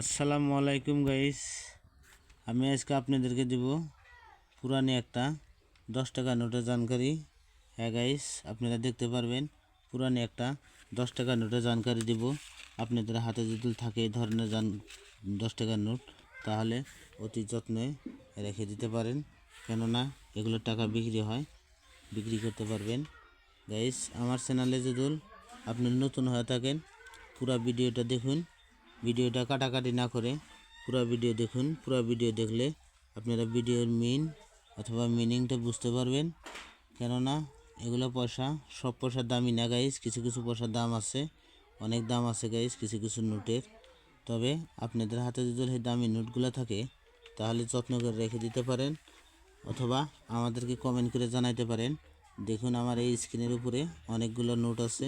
আসসালামু আলাইকুম গাইস। আমি আজকে আপনাদেরকে দেব পুরানি একটা দশ টাকা নোটের জানকারি। হ্যাঁ গাইস, আপনারা দেখতে পারবেন, পুরানি একটা দশ টাকা নোটের জানকারি দেব। আপনাদের হাতে যদি থাকে এই ধরনের জান, দশ টাকার নোট, তাহলে অতি যত্নে রেখে দিতে পারেন। কেননা এগুলো টাকা বিক্রি হয়, বিক্রি করতে পারবেন। গাইস, আমার চ্যানেলে যদি আপনি নতুন হয়ে থাকেন, পুরা ভিডিওটা দেখুন। ভিডিওটা কাটাকাটি না করে পুরো ভিডিও দেখুন। পুরো ভিডিও দেখলে আপনারা ভিডিওর মিন অথবা মিনিংটা বুঝতে পারবেন। কেননা এগুলো পয়সা, সব পয়সার দামই না গাইস কিছু কিছু পয়সার দাম আছে। অনেক দাম আছে গাইস কিছু কিছু নোটের তবে আপনাদের হাতে যদি সেই দামি নোটগুলো থাকে, তাহলে যত্ন করে রেখে দিতে পারেন। অথবা আমাদেরকে কমেন্ট করে জানাইতে পারেন। দেখুন আমার এই স্ক্রিনের উপরে অনেকগুলো নোট আছে।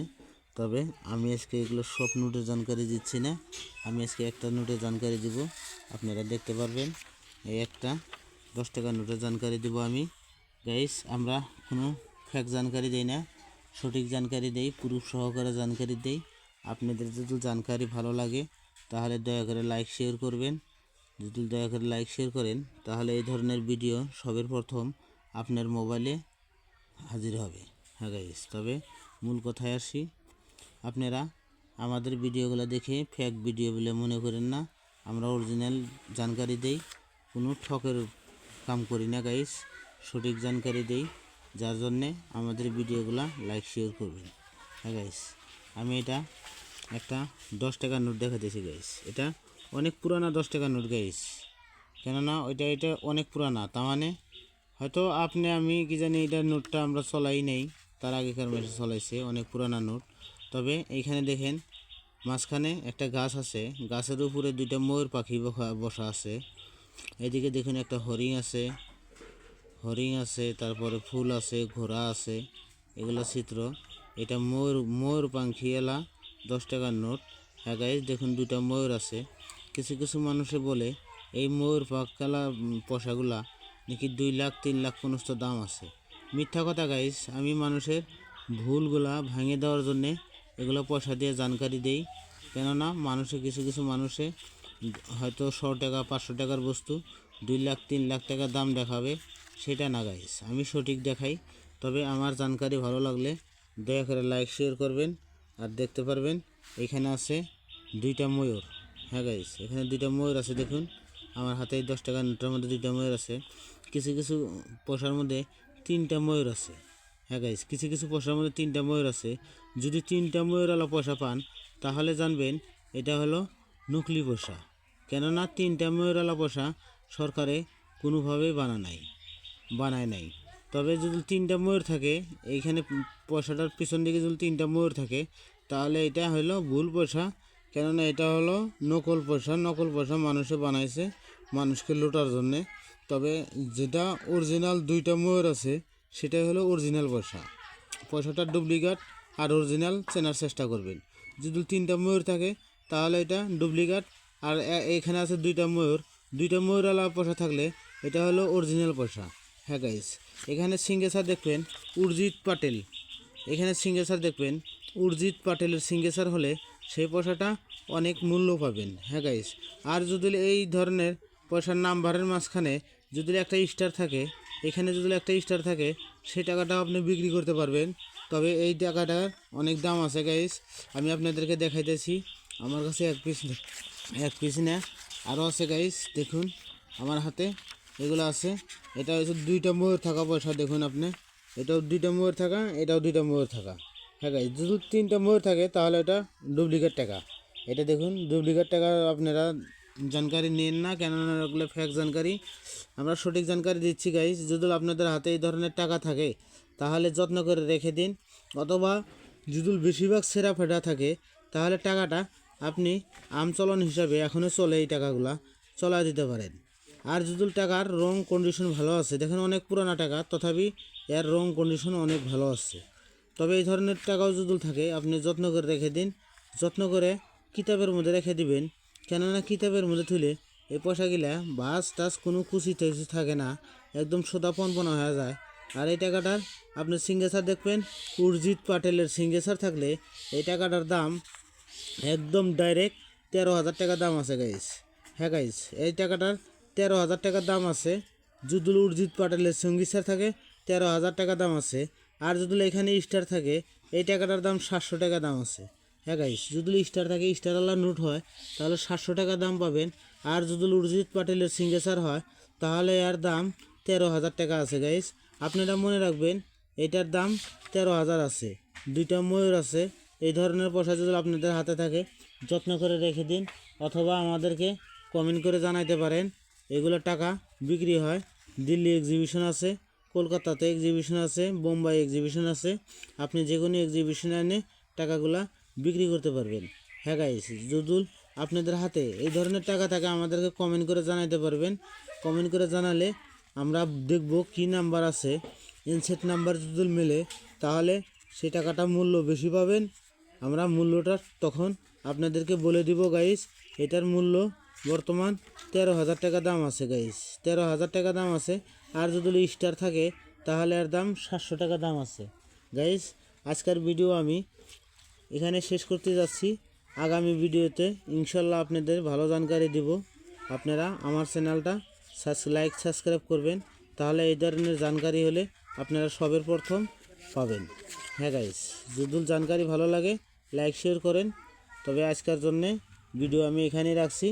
তবে আমি আজকে এগুলো সব নোটের জানকারি দিচ্ছি না। আমি আজকে একটা নোটের জানকারি দিব, আপনারা দেখতে পারবেন। এই একটা দশ টাকা নোটের জানকারি দিব আমি। গাইস আমরা কোনো ফ্যাক জানকারি দেই না, সঠিক জানকারি দেই প্রুফ সহকারে জানকারি দেই। আপনাদের যদি জানকারি ভালো লাগে, তাহলে দয়া করে লাইক শেয়ার করবেন। যদি দয়া করে লাইক শেয়ার করেন, তাহলে এই ধরনের ভিডিও সবের প্রথম আপনার মোবাইলে হাজির হবে। হ্যাঁ গাইস তবে মূল কথায় আসি। আপনারা আমাদের ভিডিওগুলো দেখে ফেক ভিডিও বলে মনে করেন না। আমরা অরিজিনাল জানকারি দেই, কোনো ঠকের কাম করি না গাইস সঠিক জানকারি দেই, যার জন্যে আমাদের ভিডিওগুলো লাইক শেয়ার করবেন। হ্যাঁ গাইস আমি এটা একটা দশ টাকার নোট দেখাতেছি গাইস এটা অনেক পুরানা দশ টাকার নোট গাইস কেননা ওইটা, এটা অনেক পুরানা। তার মানে হয়তো আপনি, আমি কি জানি এটা নোটটা আমরা চলাই নেই। তার আগেকার মাসে চলাইছে, অনেক পুরানা নোট তবে এইখানে দেখেন মাঝখানে একটা গাছ আছে। গাছের উপরে দুইটা ময়ূর পাখি বসা- আছে। এদিকে দেখুন একটা হরিণ আছে। হরিণ আছে, তারপরে ফুল আছে, ঘোড়া আছে, এগুলো চিত্র। এটা ময়ূর ময়ূর পাখি এলা দশ টাকার নোট। হ্যাঁ দেখুন দুইটা ময়ূর আছে। কিছু কিছু মানুষে বলে, এই ময়ূর পাখালা পয়সাগুলা নাকি দুই লাখ, তিন লাখ পর্যন্ত দাম আছে? মিথ্যা কথা গাইজ আমি মানুষের ভুলগুলা ভাঙে দেওয়ার জন্যে এগুলো পয়সা দিয়ে জানকারি দেই। কেননা মানুষে কিছু কিছু মানুষে হয়তো শো টাকা, পাঁচশো টাকার বস্তু, দুই লাখ, তিন লাখ টাকা দাম দেখাবে, সেটা না গাইস আমি সঠিক দেখাই, তবে আমার জানকারি ভালো লাগলে দয়া করে লাইক শেয়ার করবেন, আর দেখতে পারবেন এখানে আছে দুইটা ময়ূর। হ্যাঁ গাইস এখানে দুইটা ময়ূর আছে দেখুন, আমার হাতে দশ টাকা নোটের মধ্যে দুইটা ময়ূর আছে। কিছু কিছু পয়সার মধ্যে তিনটা ময়ূর আছে। হ্যাঁ গাইস কিছু কিছু পয়সার মধ্যে তিনটা ময়ূর আছে। যদি তিনটা ময়ূরওয়ালা পয়সা পান, তাহলে জানবেন এটা হলো নকলি পয়সা। কেননা তিনটা ময়ূরওয়ালা পয়সা সরকারে কোনোভাবেই বানা নাই, বানায় নাই। তবে যদি তিনটা ময়ূর থাকে, এইখানে পয়সাটার পিছন দিকে যদি তিনটা ময়ূর থাকে, তাহলে এটা হলো ভুল পয়সা। কেননা এটা হলো নকল পয়সা নকল পয়সা মানুষে বানাইছে, মানুষকে লুটার জন্যে। তবে যেটা অরিজিনাল দুইটা ময়ূর আছে সেটাই হলো অরিজিনাল পয়সা। পয়সাটার ডুপ্লিকেট আর অরিজিনাল চেনার চেষ্টা করবেন। যদি তিনটা ময়ূর থাকে, তাহলে এটা ডুপ্লিকেট আর এখানে আছে দুইটা ময়ূর। দুইটা ময়ূরওয়ালা পয়সা থাকলে এটা হলো অরিজিনাল পয়সা। হ্যাঁ গাইস এখানে সিঙ্গেসার দেখবেন, উর্জিত পাটেল। এখানে সিঙ্গেসার দেখবেন, উর্জিত পাটেলের সিঙ্গেসার হলে সেই পয়সাটা অনেক মূল্য পাবেন। হ্যাঁ গাইস আর যদি এই ধরনের পয়সার নাম্বারের মাঝখানে যদি একটা স্টার থাকে এখানে যদি একটা স্টার থাকে সেই টাকাটা আপনি বিক্রি করতে পারবেন। তবে এই টাকাটার অনেক দাম আছে গাইস আমি আপনাদেরকে দেখাইতেছি। আমার কাছে এক পিস এক পিস না আরও আছে গাইস দেখুন, আমার হাতে এগুলো আছে। এটা হচ্ছে দুইটা ময়ূর থাকা পয়সা, দেখুন আপনি। এটাও দুইটা ময়ূর থাকা, এটাও দুইটা ময়ূর থাকা। হ্যাঁ গাইস যদি তিনটা ময়ূর থাকে, তাহলে এটা ডুপ্লিকেট টাকা। এটা দেখুন ডুপ্লিকেট টাকা আপনারা জানকারি নিন না কেননা ওগুলো ফেক জানকারি আমরা সঠিক জানকারি দিচ্ছি গাইস যদি আপনাদের হাতে এই ধরনের টাকা থাকে তাহলে যত্ন করে রেখে দিন অথবা যদি বেশিরভাগ সেরা ফেটা থাকে তাহলে টাকাটা আপনি আমচলন হিসাবে এখনও চলে এই টাকাগুলা চলা দিতে পারেন আর যদি টাকার রং কন্ডিশন ভালো আছে। দেখেন অনেক পুরানা টাকা, তথাপি এর রং কন্ডিশন অনেক ভালো আছে। তবে এই ধরনের টাকাও যদি থাকে, আপনি যত্ন করে রেখে দিন। যত্ন করে কিতাবের মধ্যে রেখে দিবেন। কেননা কিতাবের মধ্যে তুলে এই পয়সাগুলা বাস টাস কোনো কুচি টুচি থাকে না, একদম সোদা হয়ে যায়। আর এই টাকাটার আপনি সিঙ্গেসার দেখবেন, উর্জিত পাটেলের সিঙ্গেসার থাকলে এই টাকাটার দাম একদম ডাইরেক্ট তেরো হাজার টাকা দাম আছে গাইস। হ্যাঁ গাইস, এই টাকাটার তেরো হাজার টাকা দাম আছে যদি উর্জিত পাটেলের সঙ্গীসার থাকে, তেরো হাজার টাকা দাম আছে। আর যদি এখানে স্টার থাকে, এই টাকাটার দাম সাতশো টাকা দাম আছে। হ্যাঁ গাইস যদি স্টার থাকে স্টারওয়ালা নোট হয়, তাহলে সাতশো টাকা দাম পাবেন। আর যদি উর্জিত পাটেলের সিঙ্গেসার হয়, তাহলে এর দাম তেরো হাজার টাকা আছে গাইস আপনারা মনে রাখবেন, এটার দাম তেরো হাজার আছে। দুইটা ময়ূর আছে। এই ধরনের পয়সা যদি আপনাদের হাতে থাকে, যত্ন করে রেখে দিন, অথবা আমাদেরকে কমেন্ট করে জানাইতে পারেন। এগুলো টাকা বিক্রি হয়। দিল্লি এক্সিবিশন আছে, কলকাতাতে এক্সিবিশন আছে, বোম্বাই এক্সিবিশন আছে। আপনি যে কোনো এক্সিবিশনে এনে টাকাগুলা বিক্রি করতে পারবেন। হ্যাঁ গাইস যদুল আপনাদের হাতে এই ধরনের টাকা থাকে, আমাদেরকে কমেন্ট করে জানাইতে পারবেন। কমেন্ট করে জানালে আমরা দেখব কি নাম্বার আছে ইনসেট নাম্বার যদি মেলে, তাহলে সেই টাকাটা মূল্য বেশি পাবেন। আমরা মূল্যটা তখন আপনাদেরকে বলে দিব গাইস এটার মূল্য বর্তমান তেরো হাজার টাকা দাম আছে গাইস তেরো হাজার টাকা দাম আছে, আর যদি স্টার থাকে, তাহলে এর দাম সাতশো টাকা দাম আছে। গাইস আজকের ভিডিও আমি এখানে শেষ করতে যাচ্ছি। আগামী ভিডিওতে ইনশাল্লাহ আপনাদের ভালো জানকারি দিব। আপনারা আমার চ্যানেলটা লাইক সাবস্ক্রাইব করবেন। তাহলে এই ধরনের জানকারি হলে আপনারা সবের প্রথম পাবেন। হ্যাঁ গাইস যদি জানকারি ভালো লাগে লাইক শেয়ার করেন। তবে আজকের জন্যে ভিডিও আমি এখানেই রাখছি।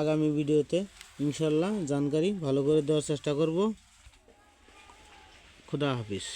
আগামী ভিডিওতে ইনশাল্লাহ জানকারি ভালো করে দেওয়ার চেষ্টা করব। খুদা হাফিজ।